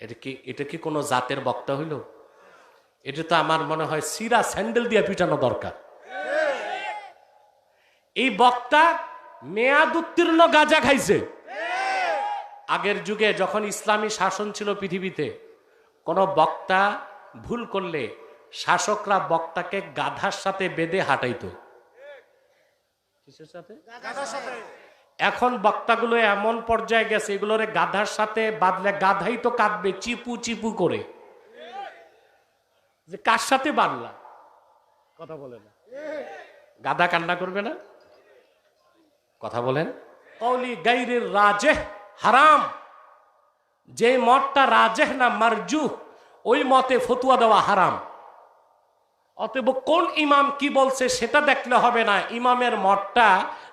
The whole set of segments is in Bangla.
এটা কি এটা কি কোনো জাতের বক্তা হইল? এটা তো আমার মনে হয় সিরা স্যান্ডেল দিয়ে পিটানো দরকার। এই বক্তা মেয়াদ উত্তীর্ণ গাঁজা খাইছে। আগের যুগে যখন ইসলামী শাসন ছিল পৃথিবীতে, কোনো বক্তা ভুল করলে শাসকরা বক্তাকে গাধার সাথে বেঁধে হাঁটাইতো। কিসের সাথে? এখন বক্তাগুলো এমন পর্যায়ে গেছে, এগুলোরে গাধার সাথে বাঁধলে গাধাই তো কাঁদবে, চিপু চিপু করে। যে কার সাথে বাঁধলা? কথা বলে না গাধা কান্না করবে না? কথা বলেন। কৌলি গাইরের রাজেহ হারাম। যে মতটা রাজেহ না মারজু ওই মতে ফতুয়া দেওয়া হারাম। অতএব কোন ইমাম কি বলছে সেটা দেখলে হবে না। ইমামের মতটা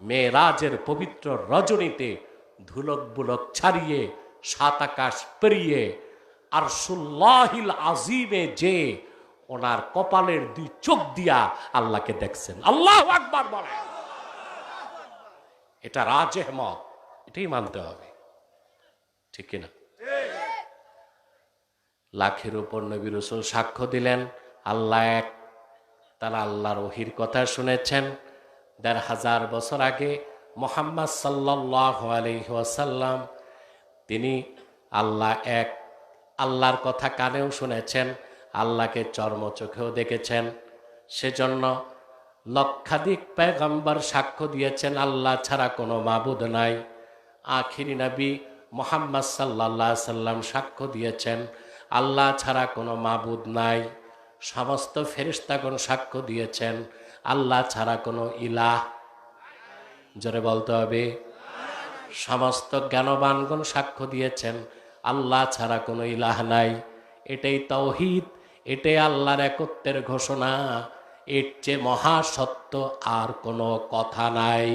মেয়েরাজের পবিত্র রজনীতে ধুলক বুলক ছাড়িয়ে, সাত আকাশ পেরিয়ে আর সুল্লাহিল আজিমে যে ওনার কপালের দুই চোখ দিয়া আল্লাহকে দেখছেন। আল্লাহ আকবার বলে এটা রাজ মত এটাই মানতে হবে। ঠিক কিনা? লাখের উপর নবী রসুল সাক্ষ্য দিলেন, আল্লাহ এক তারা আল্লাহর ওহির কথা শুনেছেন। দেড় হাজার বছর আগে মোহাম্মদ সাল্লাহ তিনি আল্লাহ এক, আল্লাহর কথা কানেও শুনেছেন, আল্লাহকে চর্ম চোখেও দেখেছেন। সেজন্য লক্ষাধিক পেগম্বর সাক্ষ্য দিয়েছেন, আল্লাহ ছাড়া কোনো মাবুদ নাই। আখিরি নবী মোহাম্মদ সাল্লাহ সাল্লাম সাক্ষ্য দিয়েছেন, আল্লাহ ছাড়া কোনো মাবুদ নাই। সমস্ত ফেরিস্তাগণ সাক্ষ্য দিয়েছেন আল্লাহ ছাড়া কোনো ইলাহ। জোরে বলতে হবে। সমস্ত জ্ঞানবানগণ সাক্ষ্য দিয়েছেন। আল্লাহ ছাড়া কোনো ইলাহ নাই। এটাই তৌহিদ, এটাই আল্লাহর একত্বের ঘোষণা। এর চেয়ে মহাসত্য আর কোনো কথা নাই।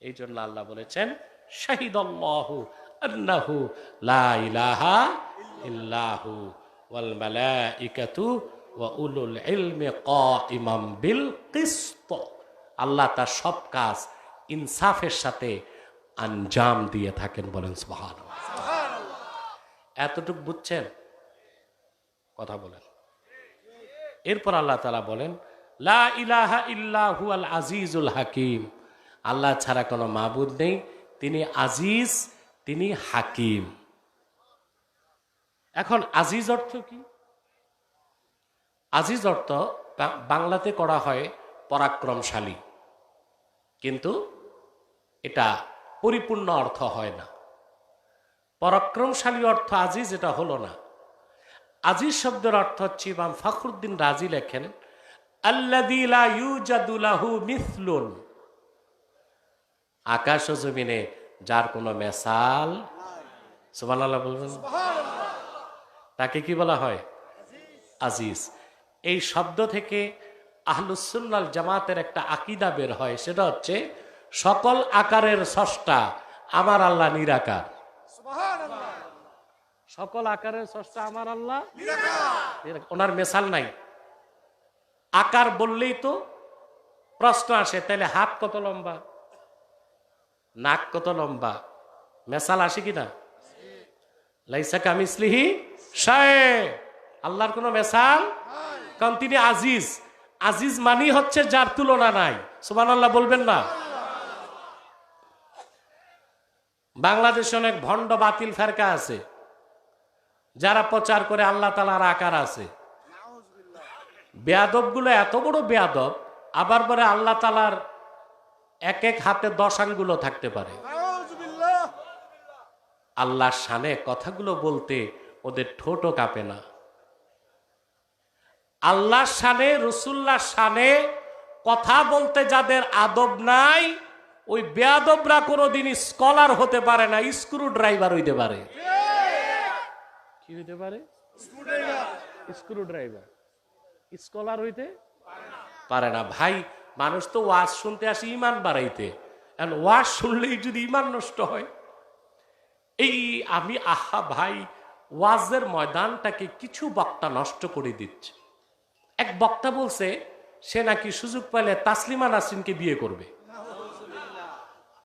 এই জন্য আল্লাহ বলেছেন, শাহিদাল্লাহু আন্নাহু লা ইলাহা ইল্লাহু উলুল ইলমি কাইমাম বিল কিসত। আল্লাহ তার সব কাজ ইনসাফের সাথে আঞ্জাম দিয়ে থাকেন বলেন সুবহানাল্লাহ। এতটুকু বুঝছেন? কথা বলেন। এরপর আল্লাহ তালা বলেন লা ইলাহা ইল্লাহু আল আজিজুল হাকিম। আল্লাহ ছাড়া কোনো মাবুদ নেই তিনি আজিজ তিনি হাকিম। এখন আজিজ অর্থ কি? আজিজ অর্থ বাংলাতে করা হয় পরাক্রমশালী। কিন্তু এটা পরিপূর্ণ অর্থ হয় না। পরাক্রমশালী অর্থ আজিজ এটা হলো না। আজিজ শব্দের অর্থ হচ্ছে ইমাম ফখরুদ্দিন রাজি লেখেন মিথলুন আকাশ ও জমিনে যার কোনো মেসাল সুবহানাল্লাহ বলবেন? তাকে কি বলা হয়? আজিজ। এই শব্দ থেকে আহলুসুল্লাল জামাতের একটা আকিদা বের হয়। সেটা হচ্ছে সকল আকারের স্রষ্টা আমার আল্লাহ নিরাকার। সকল আকারের স্রষ্টা আমার আল্লাহ ওনার মেসাল নাই। আকার বললেই তো প্রশ্ন আসে তাহলে হাত কত লম্বা? নাক কত লম্বা? মেসাল আসে কিনা লাইসা কামিসলিহি শায়ে। আল্লাহর কোনো মেসাল কারণ তিনি আজিজ। আজিজ মানি হচ্ছে যার তুলনা নাই। সুমান আল্লাহ বলবেন না। বাংলাদেশে অনেক ভণ্ড বাতিল ফেরকা আছে। যারা প্রচার করে আল্লাহ তালার আকার আছে। বেয়াদবগুলো এত বড় বেয়াদব আবার পরে আল্লাহ তালার এক এক হাতে দশ আঙ্গুলো থাকতে পারে। আল্লাহর শানে কথাগুলো বলতে ওদের ঠোঁটও কাঁপে না। আল্লাহর শানে রসুল্লাহ শানে কথা বলতে যাদের আদব নাই, ওই বেয়াদবরা কোনোদিন স্কলার হতে পারে না স্ক্রু ড্রাইভার হইতে পারে। কি হইতে পারে? স্ক্রু ড্রাইভার স্কলার হইতে পারে না। ভাই, মানুষ তো ওয়াজ শুনতে আসে, ইমান বাড়াইতে। এখন ওয়াজ শুনলেই যদি ইমান নষ্ট হয়, এই আমি, আহা ভাই, ওয়াজের ময়দানটাকে কিছু বক্তা নষ্ট করে দিচ্ছে। এক বক্তা বলছে সে নাকি সুযোগ পাইলে তাসলিমা নাসরিনকে বিয়ে করবে।